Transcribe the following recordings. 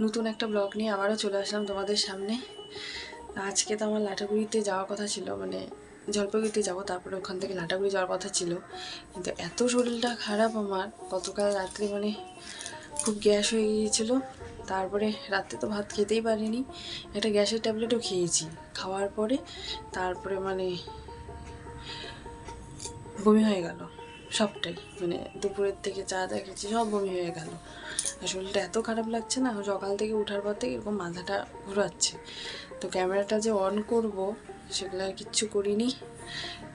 নতুন একটা ব্লগ নিয়ে আবারও চলে আসলাম তোমাদের সামনে। আজকে তো আমার লাটাগুড়িতে যাওয়ার কথা ছিল মানে জলপাইগুড়িতে যাব, তারপরে ওখান থেকে লাটাগুড়ি যাওয়ার কথা ছিল। কিন্তু এত শরীরটা খারাপ আমার, গতকাল রাত্রে মানে খুব গ্যাস হয়ে গিয়েছিল। তারপরে রাত্রে তো ভাত খেতেই পারিনি, একটা গ্যাসের ট্যাবলেটও খেয়েছি। খাওয়ার পরে তারপরে মানে বমি হয়ে গেল। সবটাই। মানে দুপুরের থেকে চা চা খেয়েছি, সব বমি হয়ে গেল। শরীরটা এত খারাপ লাগছে না, সকাল থেকে উঠার পর থেকে এরকম মাথাটা ঘোরাচ্ছে। তো ক্যামেরাটা যে অন করব, সেগুলো কিচ্ছু করিনি।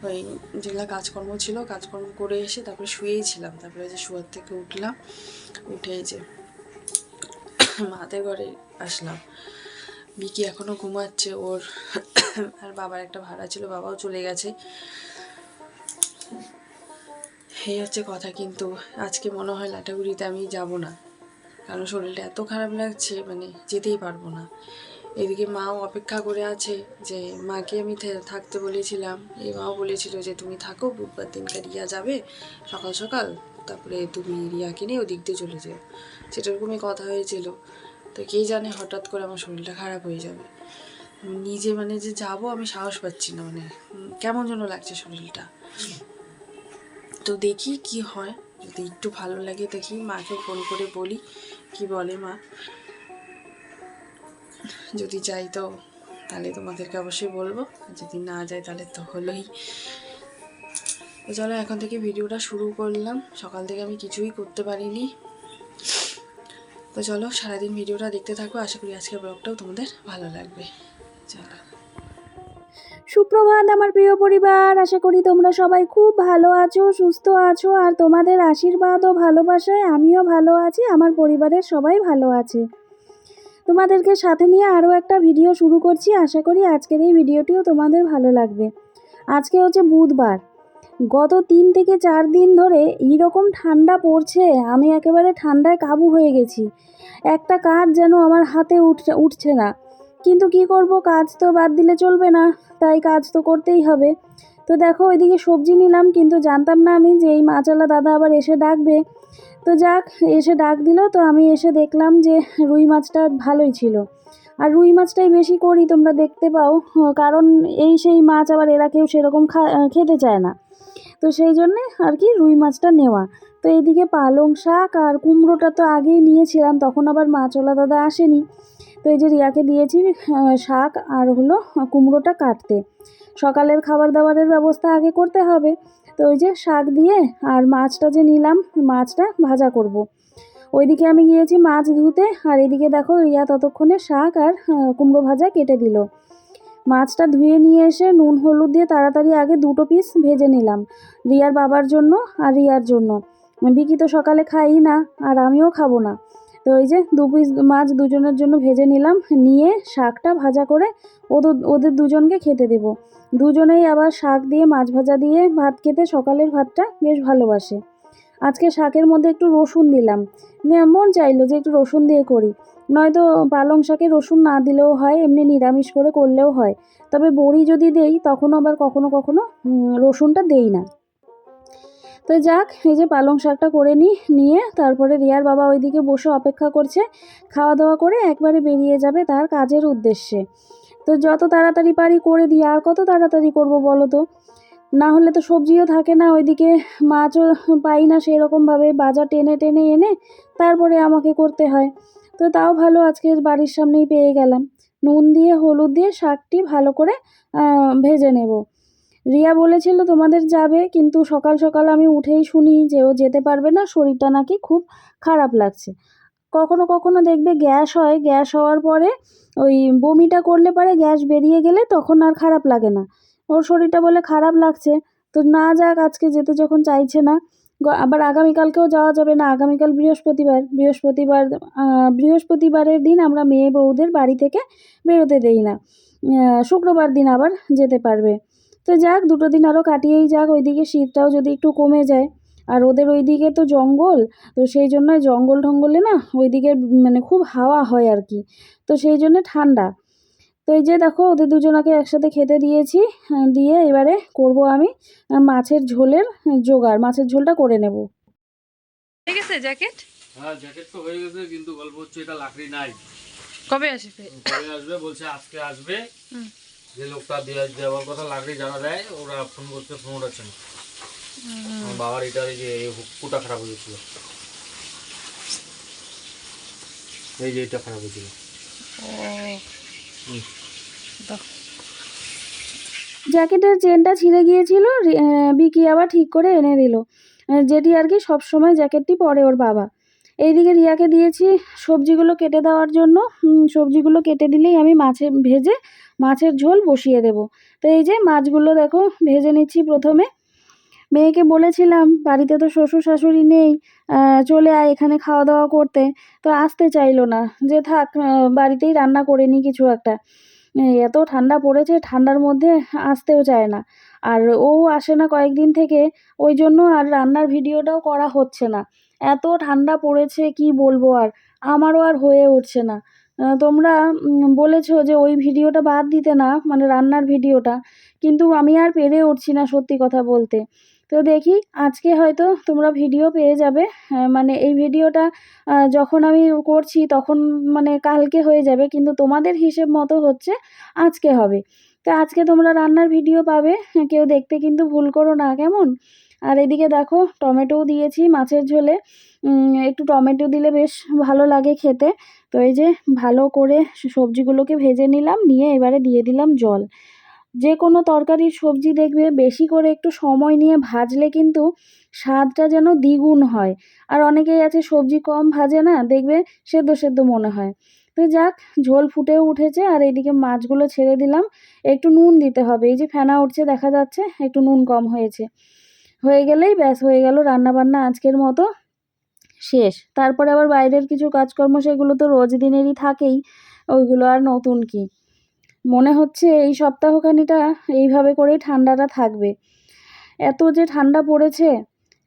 ওই যেগুলো কাজকর্ম ছিল, কাজকর্ম করে এসে তারপরে শুয়েই ছিলাম। তারপরে যে শুয়ার থেকে উঠলাম, উঠে যে মাদের ঘরে আসলাম। বিকি এখনও ঘুমাচ্ছে, ওর আর বাবার একটা ভাড়া ছিল, বাবাও চলে গেছে। এই হচ্ছে কথা, কিন্তু আজকে মনে হয় লাটাগুড়িতে আমি যাব না। কারণ শরীরটা এত খারাপ লাগছে মানে যেতেই পারব না। এদিকে মাও অপেক্ষা করে আছে যে, মাকে আমি থাকতে বলেছিলাম। এই মাও বলেছিল যে, তুমি থাকো, বুধবার দিনকে রিয়া যাবে, সকাল সকাল। তারপরে তুমি রিয়াকে নিয়ে ওদিক দিয়ে চলে যেও। সেটারকমই কথা হয়েছিল। তো কে জানে, হঠাৎ করে আমার শরীরটা খারাপ হয়ে যাবে। নিজে মানে যে যাব, আমি সাহস পাচ্ছি না মানে কেমন যেন লাগছে শরীরটা। তো দেখি কি হয়। যদি একটু ভালো লাগে দেখি, মাকে ফোন করে বলি কি বলে মা। যদি যাই তো তাহলে তোমাদেরকে অবশ্যই বলব। যদি না যাই তাহলে তো হলোই। তো চলো এখন থেকে ভিডিওটা শুরু করলাম। সকাল থেকে আমি কিছুই করতে পারিনি। তো চলো সারাদিন ভিডিওটা দেখতে থাকো। আশা করি আজকের ব্লগটাও তোমাদের ভালো লাগবে। চলো। সুপ্রভাত আমার প্রিয় পরিবার, আশা করি তোমরা সবাই খুব ভালো আছো, সুস্থ আছো, আর তোমাদের আশীর্বাদ ও ভালোবাসায় আমিও ভালো আছি, আমার পরিবারের সবাই ভালো আছে। তোমাদেরকে সাথে নিয়ে আরও একটা ভিডিও শুরু করছি, আশা করি আজকের এই ভিডিওটিও তোমাদের ভালো লাগবে। আজকে হচ্ছে বুধবার। গত তিন থেকে চার দিন ধরে এইরকম ঠান্ডা পড়ছে, আমি একেবারে ঠান্ডায় কাবু হয়ে গেছি। একটা কাজ যেন আমার হাতে উঠছে উঠছে না। কিন্তু কি করব? কাজ তো বাদ দিলে চলবে না, তাই কাজ তো করতেই হবে। তো দেখো, ওইদিকে সবজি নিলাম, কিন্তু জানতাম না আমি যে এই মাছালা দাদা আবার এসে ডাকবে। তো যাক, এসে ডাক দিল, তো আমি এসে দেখলাম যে রুই মাছটা ভালোই ছিল। আর রুই মাছটাই বেশি করি, তোমরা দেখতে পাও, কারণ এই সেই মাছ আবার এরা কেউ সেরকম খেতে চায় না। তো সেই জন্যে আর কি রুই মাছটা নেওয়া। তো এইদিকে পালং শাক আর কুমড়োটা তো আগেই নিয়েছিলাম, তখন আবার মাছওয়ালা দাদা আসেনি। তো এই যে রিয়াকে দিয়েছি শাক আর হলো কুমড়োটা কাটতে। সকালের খাবার দাবারের ব্যবস্থা আগে করতে হবে। তো ওই যে শাক দিয়ে আর মাছটা যে নিলাম, মাছটা ভাজা করব। ওইদিকে আমি গিয়েছি মাছ ধুতে, আর এদিকে দেখো রিয়া ততক্ষণে শাক আর কুমড়ো ভাজা কেটে দিল। মাছটা ধুয়ে নিয়ে এসে নুন, হলুদ দিয়ে তাড়াতাড়ি আগে দুটো পিস ভেজে নিলাম, রিয়ার বাবার জন্য আর রিয়ার জন্য। বিকি তো সকালে খাই না, আর আমিও খাব না। তো ওই যে দু পিস মাছ দুজনের জন্য ভেজে নিলাম, নিয়ে শাকটা ভাজা করে ওদের ওদের দুজনকে খেতে দেবো। দুজনেই আবার শাক দিয়ে মাছ ভাজা দিয়ে ভাত খেতে সকালের ভাতটা বেশ ভালোবাসে। আজকে শাকের মধ্যে একটু রসুন দিলাম। মন চাইলো যে একটু রসুন দিয়ে করি। নয়তো পালং শাকে রসুন না দিলেও হয়, এমনি নিরামিষ করে করলেও হয়। তবে বড়ি যদি দেই তখন আবার কখনো কখনো রসুনটা দেই না। তো যাক, এই যে পালং শাকটা করে নিই নিয়ে তারপরে রিয়ার বাবা ওইদিকে বসে অপেক্ষা করছে খাওয়া দাওয়া করে একবারে বেরিয়ে যাবে তার কাজের উদ্দেশ্যে। তো যত তাড়াতাড়ি পারি করে দিই, আর কত তাড়াতাড়ি করব বলো তো? না হলে তো সবজিও থাকে না, ওইদিকে মাছও পাই না সেরকমভাবে, বাজার টেনে টেনে এনে তারপরে আমাকে করতে হয়। তো তাও ভালো, আজকে বাড়ির সামনেই পেয়ে গেলাম। নুন দিয়ে, হলুদ দিয়ে শাকটি ভালো করে ভেজে নেব। রিয়া বলেছিল তোমাদের যাবে, কিন্তু সকাল সকাল আমি উঠেই শুনি যে ও যেতে পারবে না, শরীরটা নাকি খুব খারাপ লাগছে। কখনো কখনো দেখবে গ্যাস হয়, গ্যাস হওয়ার পরে ওই বমিটা করলে পরে গ্যাস বেরিয়ে গেলে তখন আর খারাপ লাগে না। ওর শরীরটা বলে খারাপ লাগছে। তো না যাক, আজকে যেতে যখন চাইছে না আবার আগামীকালকেও যাওয়া যাবে না। আগামীকাল বৃহস্পতিবার বৃহস্পতিবার বৃহস্পতিবারের দিন আমরা মেয়ে বউদের বাড়ি থেকে বেরোতে দেই না। শুক্রবার দিন আবার যেতে পারবে। তো যাক দুটো দিন আরও কাটিয়েই যাক ওইদিকে শীতটাও যদি একটু কমে যায়। আর ওদের ওইদিকে তো জঙ্গল তো সেই জন্য জঙ্গল টঙ্গলে না ওইদিকে মানে খুব হাওয়া হয় আর কি। তো সেই জন্য ঠান্ডা। তো এই যে দেখো ওদের দুজনাকে একসাথে খেতে দিয়েছি দিয়ে এবারে করব আমি মাছের ঝোলের জোগাড়। মাছের ঝোলটা করে নেব। ঠিক আছে জ্যাকেট? হ্যাঁ জ্যাকেট তো হয়ে গেছে কিন্তু গল্প হচ্ছে এটা লাকড়ি নাই। কবে আসবে? কবে আসবে বলছে আজকে আসবে। হুম। যে লোকটা দেওয়া দেওয়ার কথা লাকড়ি যারা দেয় ওরা ফোন করছে ফোন উঠাচ্ছে না। আমার বাবার এটার এই যে এই হুকটা খারাপ হয়েছিল এই যে এটা খারাপ হয়েছিল। জ্যাকেটের চেনটা ছিঁড়ে গিয়েছিল বিকি আবার ঠিক করে এনে দিল। যেটি আর কি সবসময় জ্যাকেটটি পরে ওর বাবা। এইদিকে রিয়াকে দিয়েছি সবজিগুলো কেটে দেওয়ার জন্য। সবজিগুলো কেটে দিলেই আমি মাছে ভেজে মাছের ঝোল বসিয়ে দেব। তো এই যে মাছগুলো দেখো, ভেজে নিচ্ছি প্রথমে। মেয়েকে বলেছিলাম, বাড়িতে তো শ্বশুর শাশুড়ি নেই চলে আয় এখানে খাওয়া দাওয়া করতে। তো আসতে চাইলো না, যে থাক বাড়িতেই রান্না করে নিই কিছু একটা। এত ঠান্ডা পড়েছে, ঠান্ডার মধ্যে আসতেও চায় না। আর ও আসে না কয়েকদিন থেকে, ওই জন্য আর রান্নার ভিডিওটাও করা হচ্ছে না। এত ঠান্ডা পড়েছে, কি বলব আর? আমারও আর হয়ে উঠছে না। তোমরা বলেছ যে ওই ভিডিওটা বাদ দিতে না মানে রান্নার ভিডিওটা, কিন্তু আমি আর পেরে উঠছি না সত্যি কথা বলতে। তো দেখি, আজকে হয়তো তোমরা ভিডিও পেয়ে যাবে মানে এই ভিডিওটা যখন আমি করছি তখন মানে কালকে হয়ে যাবে, কিন্তু তোমাদের হিসেব মতো হচ্ছে আজকে হবে। তো আজকে তোমরা রান্নার ভিডিও পাবে, কেউ দেখতে কিন্তু ভুল করো না, কেমন? আর এদিকে দেখো টমেটোও দিয়েছি মাছের ঝোলে। একটু টমেটো দিলে বেশ ভালো লাগে খেতে। তো এই যে ভালো করে সবজিগুলোকে ভেজে নিলাম, নিয়ে এবারে দিয়ে দিলাম জল। যে কোনো তরকারির সবজি দেখবে, বেশি করে একটু সময় নিয়ে ভাজলে কিন্তু স্বাদটা যেন দ্বিগুণ হয়। আর অনেকেই আছে সবজি কম ভাজে না, দেখবে সেদ্ধ সেদ্ধ মনে হয়। তো যাক, ঝোল ফুটেও উঠেছে আর এইদিকে মাছগুলো ছেড়ে দিলাম। একটু নুন দিতে হবে, এই যে ফেনা উঠছে দেখা যাচ্ছে, একটু নুন কম হয়েছে। হয়ে গেলেই ব্যাস হয়ে গেল রান্নাবান্না আজকের মতো। শেষ। তারপরে আবার বাইরের কিছু কাজকর্ম সেগুলো তো রোজ দিনেরই থাকেই, ওইগুলো আর নতুন কি। মনে হচ্ছে এই সপ্তাহখানিটা এইভাবে করেই ঠান্ডাটা থাকবে। এত যে ঠান্ডা পড়েছে,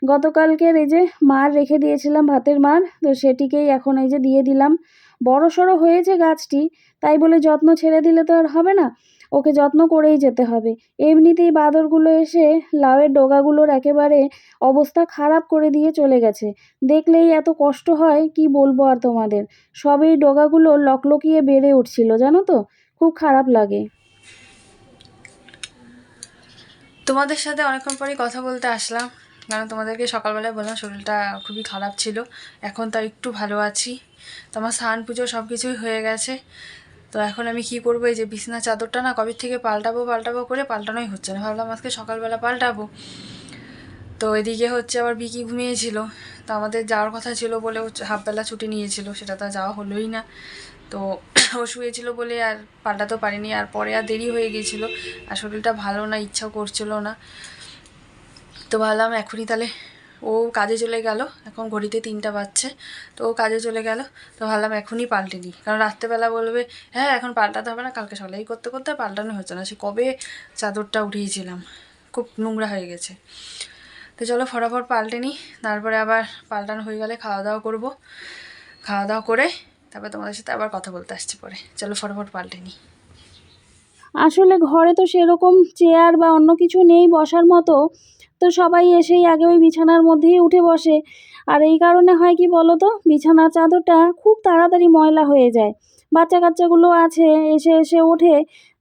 গতকালকের এই যে মার রেখে দিয়েছিলাম ভাতের মার, তো সেটিকেই এখন এই যে দিয়ে দিলাম। বড় সড়ো হয়েছে গাছটি, তাই বলে যত্ন ছেড়ে দিলে তো আর হবে না। ওকে যত্ন করেই যেতে হবে। এমনিতেই বাঁদরগুলো এসে লাউয়ের ডগাগুলোর একেবারে অবস্থা খারাপ করে দিয়ে চলে গেছে। দেখলেই এত কষ্ট হয়, কি বলব আর তোমাদের? সব এই ডগাগুলো লকলকিয়ে বেড়ে উঠছিল, জানো তো? খুব খারাপ লাগে। তোমাদের সাথে অনেকক্ষণ পরেই কথা বলতে আসলাম। কারণ তোমাদেরকে সকালবেলায় বললাম শরীরটা খুবই খারাপ ছিল। এখন তার একটু ভালো আছি। তো আমার স্নান পুজো সব কিছুই হয়ে গেছে। তো এখন আমি কি করব? এই যে বিছনা চাদরটা না কবে থেকে পাল্টাবো পাল্টাবো করে পাল্টানোই হচ্ছে না। ভাবলাম আজকে সকালবেলা পাল্টাবো। তো এদিকে হচ্ছে আবার বিকি ঘুমিয়েছিল। তো আমাদের যাওয়ার কথা ছিল বলে হাফবেলা ছুটি নিয়েছিল, সেটা তো যাওয়া হলোই না। তো ও শুয়েছিল বলে আর পাল্টাতেও পারিনি। আর পরে আর দেরি হয়ে গিয়েছিল। আর শরীরটা ভালো না, ইচ্ছাও করছিল না। তো ভাবলাম এখনই তাহলে ও কাজে চলে গেল, এখন ঘড়িতে তিনটা বাজছে, তো ও কাজে চলে গেল, তো ভাবলাম এখনই পাল্টে নিই কারণ রাত্রেবেলা বলবে হ্যাঁ এখন পাল্টাতে হবে না, কালকে সকালে এই করতে করতে পাল্টানো হচ্ছে না। সে কবে চাদরটা উঠিয়েছিলাম, খুব নোংরা হয়ে গেছে। তো চলো ফটাফট পাল্টে নিই, তারপরে আবার পাল্টানো হয়ে গেলে খাওয়া দাওয়া করব। খাওয়া দাওয়া করে তারপরে তোমাদের সাথে আবার কথা বলতে আসছে পরে। চলো ফটাফট পাল্টে নিই। আসলে ঘরে তো সেরকম চেয়ার বা অন্য কিছু নেই বসার মতো। তো সবাই এসেই আগে ওই বিছানার মধ্যেই উঠে বসে। আর এই কারণে হয় কি বলো তো বিছানার চাদরটা খুব তাড়াতাড়ি ময়লা হয়ে যায়। বাচ্চা কাচ্চাগুলো আছে, এসে এসে ওঠে।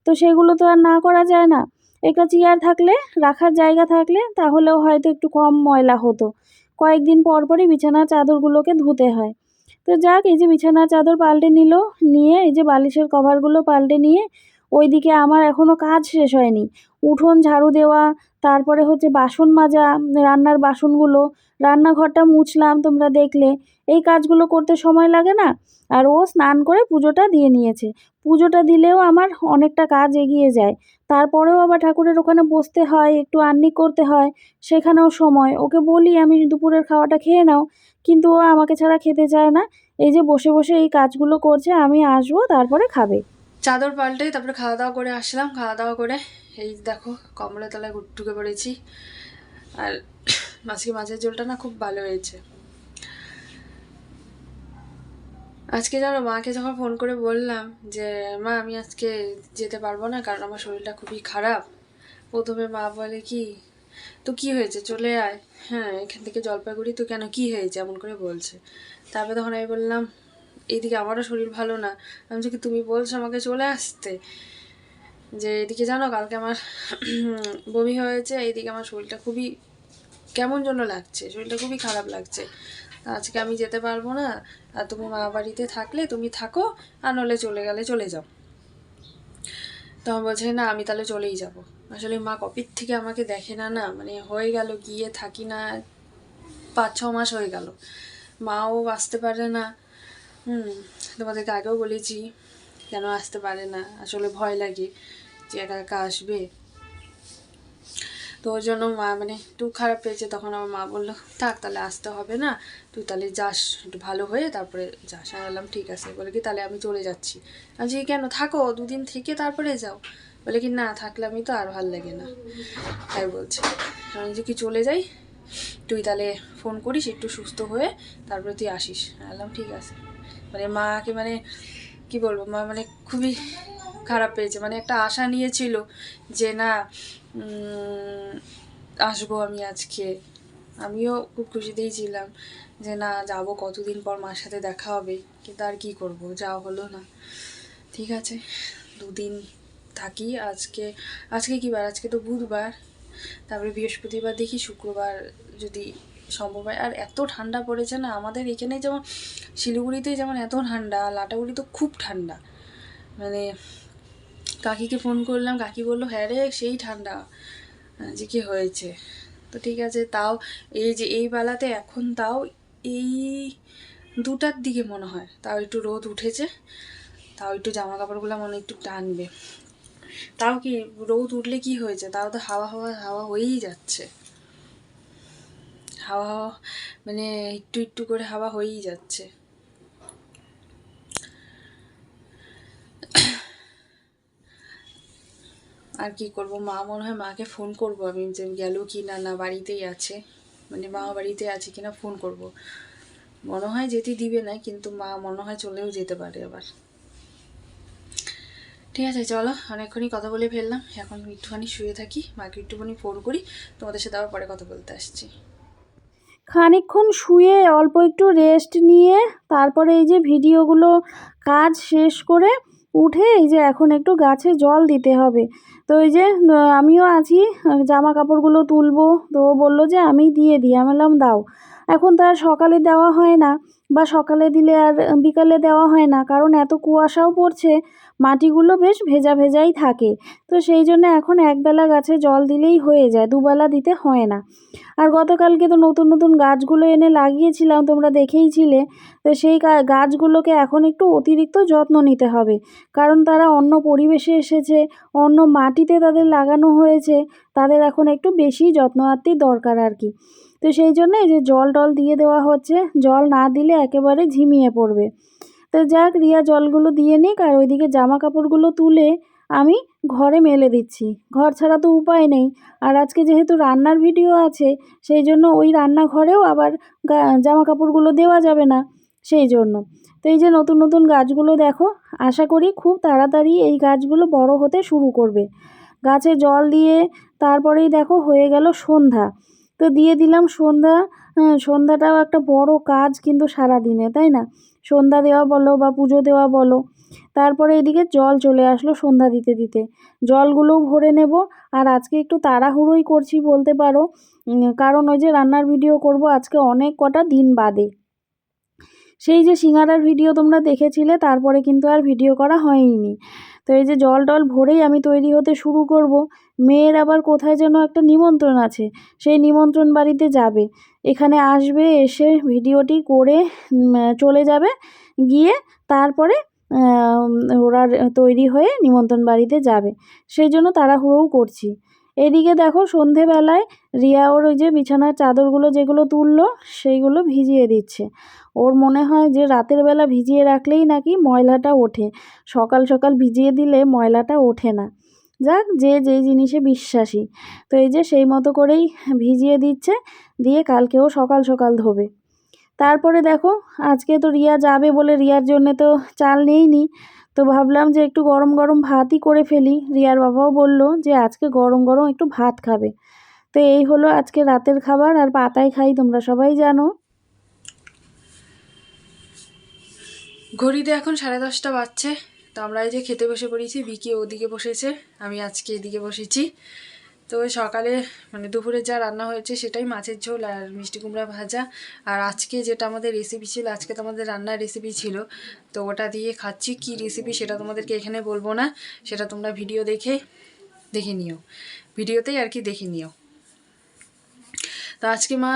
তো সেগুলো তো আর না করা যায় না। একটা চেয়ার থাকলে, রাখার জায়গা থাকলে তাহলেও হয়তো একটু কম ময়লা হতো। কয়েকদিন পর পরই বিছানার চাদরগুলোকে ধুতে হয়। তো যাক, এই যে বিছানার চাদর পাল্টে নিল, নিয়ে এই যে বালিশের কভারগুলো পাল্টে নিয়ে ওইদিকে আমার এখনও কাজ শেষ হয়নি। উঠোন, ঝাড়ু দেওয়া, তারপরে হচ্ছে বাসন মাজা, রান্নার বাসনগুলো, রান্নাঘরটা মুছলাম, তোমরা দেখলে। এই কাজগুলো করতে সময় লাগে না? আর ও স্নান করে পুজোটা দিয়ে নিয়েছে। পুজোটা দিলেও আমার অনেকটা কাজ এগিয়ে যায়। তারপরেও আবার ঠাকুরের ওখানে বসতে হয়, একটু আন্নি করতে হয়, সেখানেও সময়। ওকে বলি, আমি দুপুরের খাওয়াটা খেয়ে নাও। কিন্তু ও আমাকে ছাড়া খেতে চায় না। এই যে বসে বসে এই কাজগুলো করছে, আমি আসব, তারপরে খাবে। চাদর পাল্টে তারপরে খাওয়া দাওয়া করে আসলাম। খাওয়া দাওয়া করে এই দেখো কমলা তলায় ঘুট- ঢুকে পড়েছি। আর আজকে মাছের ঝোলটা না খুব ভালো হয়েছে। আজকে জানো মাকে যখন ফোন করে বললাম যে, মা, আমি আজকে যেতে পারব না কারণ আমার শরীরটা খুবই খারাপ। প্রথমে মা বলে, কি? তো কি হয়েছে? চলে আয়। হ্যাঁ এখান থেকে জলপাইগুড়ি তো কেন কি হয়েছে? এমন করে বলছে। তারপরে তখন আমি বললাম এইদিকে আমারও শরীর ভালো না। আমি বলছি কি তুমি বলছো আমাকে চলে আসতে? যে এদিকে জানো কালকে আমার বমি হয়েছে, এইদিকে আমার শরীরটা খুবই কেমন জন্য লাগছে, শরীরটা খুবই খারাপ লাগছে। আজকে আমি যেতে পারব না। আর তুমি মা বাড়িতে থাকলে তুমি থাকো, আর নলে চলে গেলে চলে যাও। তখন বলছে না, আমি তাহলে চলেই যাব। আসলে মা কপির থেকে আমাকে দেখে না না মানে হয়ে গেল, গিয়ে থাকি না, পাঁচ ছ মাস হয়ে গেল। মাও আসতে পারে না। হুম তোমাদেরকে আগেও বলেছি কেন আসতে পারে না? আসলে ভয় লাগে যে একা একা আসবে। তো ওর জন্য মা মানে একটু খারাপ পেয়েছে তখন আমার মা বলল থাক তাহলে আসতে হবে না। তুই তাহলে যাস একটু ভালো হয়ে তারপরে যাস। আমি বললাম ঠিক আছে। বলে কি তাহলে আমি চলে যাচ্ছি। আমি বলছি, কেন? থাকো দুদিন থেকে তারপরে যাও। বলে কি না থাকলে আমি তো আর ভালো লাগে না। তাই বলছে। আমি যে কি চলে যাই? তুই তাহলে ফোন করিস একটু সুস্থ হয়ে তারপরে তুই আসিস। বললাম ঠিক আছে। মানে মাকে মানে কি বলব, মা মানে খুবই খারাপ পেয়েছে। মানে একটা আশা নিয়েছিল যে না আসব আমি আজকে। আমিও খুব খুশিতেই ছিলাম যে না, যাব কতদিন পর মার সাথে দেখা হবে। কিন্তু আর কি করব, যা হলো না। ঠিক আছে, দুদিন থাকি। আজকে আজকে কি বার? আজকে তো বুধবার। তারপরে বৃহস্পতিবার দেখি, শুক্রবার যদি সম্ভব হয়। আর এত ঠান্ডা পড়েছে না, আমাদের এখানে যেমন শিলিগুড়িতে যেমন এত ঠান্ডা, লাটাগুড়ি তো খুব ঠান্ডা। মানে কাকিকে ফোন করলাম, কাকি বলল হ্যাঁ রে, সেই ঠান্ডা। যে কি হয়েছে? তো ঠিক আছে, তাও এই যে এই বেলাতে, এখন তাও এই দুটার দিকে মনে হয়। তাও একটু রোদ উঠেছে, তাও একটু জামা কাপড়গুলো মনে একটু টানবে। তাও কি রোদ উঠলে কি হয়েছে? তাও তো হাওয়া হাওয়া হাওয়া হয়েই যাচ্ছে। হাওয়া মানে একটু একটু করে হাওয়া হয়েই যাচ্ছে। আর কি করব? মা মনে হয় মাকে ফোন করব আমি যে গেল কি না না বাড়িতেই আছে। মানে মা বাড়িতে আছে কিনা ফোন করব। মনে হয় যেতে দিবে না, কিন্তু মা মনে হয় চলেও যেতে পারে আবার। ঠিক আছে, চলো অনেকক্ষণই কথা বলে ফেললাম। এখন একটুখানি শুয়ে থাকি, মাকে একটুখানি ফোন করি, তোমাদের সাথে আবার পরে কথা বলতে আসছি। খানিকক্ষণ শুয়ে অল্প একটু রেস্ট নিয়ে তারপরে এই যে ভিডিওগুলো কাজ শেষ করে উঠে এই যে এখন একটু গাছে জল দিতে হবে। তো এই যে আমিও আছি জামা কাপড়গুলো তুলবো। তো ও বলল যে, আমি দিয়ে দিই। আমি বললাম, দাও। এখন তো আর সকালে দেওয়া হয় না বা সকালে দিলে আর বিকালে দেওয়া হয় না। কারণ এত কুয়াশাও পড়ছে মাটিগুলো বেশ ভেজা ভেজাই থাকে। তো সেই জন্য এখন একবেলা গাছে জল দিলেই হয়ে যায়, দুবেলা দিতে হয় না। আর গতকালকে তো নতুন নতুন গাছগুলো এনে লাগিয়েছিলাম, তোমরা দেখেইছিলে। তো সেই গাছগুলোকে এখন একটু অতিরিক্ত যত্ন নিতে হবে। কারণ তারা অন্য পরিবেশে এসেছে, অন্য মাটিতে তাদের লাগানো হয়েছে, তাদের এখন একটু বেশি যত্ন আত্মি দরকার আর কি। তো সেই জন্য এই যে জল টল দিয়ে দেওয়া হচ্ছে, জল না দিলে একেবারে ঝিমিয়ে পড়বে। তো যাক, রিয়া জলগুলো দিয়ে নিক আর ওইদিকে জামা কাপড়গুলো তুলে আমি ঘরে মেলে দিচ্ছি। ঘর ছাড়া তো উপায় নেই। আর আজকে যেহেতু রান্নার ভিডিও আছে, সেই জন্য ওই রান্নাঘরেও আবার জামা কাপড়গুলো দেওয়া যাবে না সেই জন্য। তো এই যে নতুন নতুন গাছগুলো দেখো, আশা করি খুব তাড়াতাড়ি এই গাছগুলো বড় হতে শুরু করবে। গাছে জল দিয়ে তারপরেই দেখো হয়ে গেল সন্ধ্যা। তো দিয়ে দিলাম সন্ধ্যা সন্ধ্যাটাও একটা বড় কাজ কিন্তু সারা দিনে তাই না? সন্ধ্যা দেওয়া বলো বা পুজো দেওয়া বলো। তারপরে এদিকে জল চলে আসলো সন্ধ্যা দিতে দিতে। জলগুলোও ভরে নেব। আর আজকে একটু তাড়াহুড়োই করছি বলতে পারো। কারণ ওই যে রান্নার ভিডিও করব আজকে অনেক কটা দিন বাদে। সেই যে সিঙ্গারার ভিডিও তোমরা দেখেছিলে, তারপরে কিন্তু আর ভিডিও করা হয়নি। তো এই যে জল টল ভরেই আমি তৈরি হতে শুরু করব। মেয়ের আবার কোথায় যেন একটা নিমন্ত্রণ আছে। সেই নিমন্ত্রণ বাড়িতে যাবে। এখানে আসবে, এসে ভিডিওটি করে চলে যাবে। গিয়ে তারপরে ওরা তৈরি হয়ে নিমন্ত্রণ বাড়িতে যাবে। সেই জন্য তাড়াহুড়োও করছি। এদিকে দেখো সন্ধেবেলায় রিয়া ওর ওই যে বিছানার চাদরগুলো যেগুলো তুললো, সেইগুলো ভিজিয়ে দিচ্ছে। ওর মনে হয় যে রাতের বেলা ভিজিয়ে রাখলেই নাকি ময়লাটা ওঠে। সকাল সকাল ভিজিয়ে দিলে ময়লাটা ওঠে না। যাক, যে যেই জিনিসে বিশ্বাসী। তো এই যে সেই মতো করেই ভিজিয়ে দিচ্ছে, দিয়ে কালকেও সকাল সকাল ধোবে। তারপরে দেখো, আজকে তো রিয়া যাবে বলে রিয়ার জন্য তো চাল নেইনি। তো ভাবলাম যে একটু গরম গরম ভাতই করে ফেলি। রিয়ার বাবাও বলল যে আজকে গরম গরম একটু ভাত খাবে। তো এই হলো আজকে রাতের খাবার, আর পাতায় খাই, তোমরা সবাই জানো। ঘড়িতে এখন সাড়ে দশটা বাজছে। তো আমরা এই যে খেতে বসে পড়েছি বিকি ওদিকে বসেছে, আমি আজকে এদিকে বসেছি। তো সকালে মানে দুপুরে যা রান্না হয়েছে সেটাই মাছের ঝোল আর মিষ্টি কুমড়া ভাজা। আর আজকে যেটা আমাদের রেসিপি ছিল, আজকে তো আমাদের রান্নার রেসিপি ছিল, তো ওটা দিয়ে খাচ্ছি। কি রেসিপি সেটা তোমাদেরকে এখানে বলব না, সেটা তোমরা ভিডিও দেখে দেখে নিও। ভিডিওতেই আর কি দেখে নিও। তো আজকে মা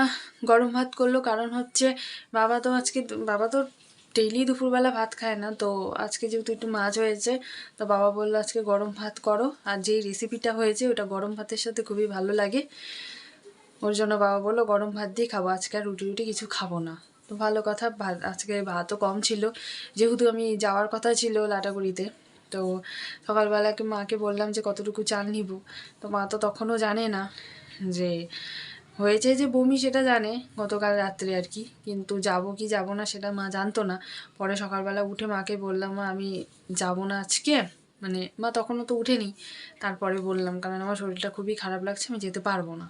গরম ভাত করল, কারণ হচ্ছে বাবা তো আজকে, বাবা তো ডেইলি দুপুরবেলা ভাত খায় না। তো আজকে যেহেতু একটু মাছ হয়েছে, তো বাবা বলল আজকে গরম ভাত করো। আর যেই রেসিপিটা হয়েছে, ওটা গরম ভাতের সাথে খুবই ভালো লাগে। ওর জন্য বাবা বলল, গরম ভাত দিয়ে খাব, আজকে আর রুটি রুটি কিছু খাব না। তো ভালো কথা, ভাত, আজকে ভাতও কম ছিল। যেহেতু আমি যাওয়ার কথা ছিল লাটাগুড়িতে, তো সকালবেলাকে মাকে বললাম যে, কতটুকু চাল নিব? তো মা তো তখনও জানে না যে হয়েছে যে বমি সেটা জানে গতকাল রাত্রে আর কি, কিন্তু যাব কি যাব না সেটা মা জানতো না। পরে সকালবেলা উঠে মাকে বললাম, মা, আমি যাব না আজকে। মানে মা, তখনও তো উঠেনি। তারপরে বললাম, কারণ আমার শরীরটা খুবই খারাপ লাগছে, আমি যেতে পারব না।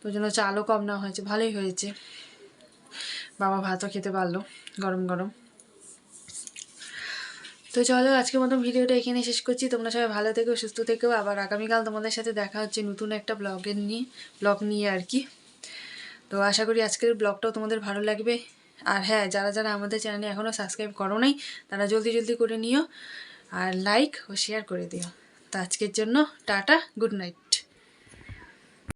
তো জন্য চালও কম না হয়েছে, ভালোই হয়েছে। বাবা ভাতও খেতে পারল, গরম গরম। তো চলো, আজকের মতো ভিডিওটা এখানে শেষ করছি। তোমরা সবাই ভালো থেকো, সুস্থ থেকো। আবার আগামীকাল তোমাদের সাথে দেখা হচ্ছে নতুন একটা ব্লগের নিয়ে ব্লগ নিয়ে আর কি। তো আশা করি আজকের ব্লগটাও তোমাদের ভালো লাগবে। আর হ্যাঁ যারা যারা আমাদের চ্যানেলে এখনও সাবস্ক্রাইব করো নাই, তারা জলদি জলদি করে নিও। আর লাইক ও শেয়ার করে দিও। তো আজকের জন্য টাটা গুড নাইট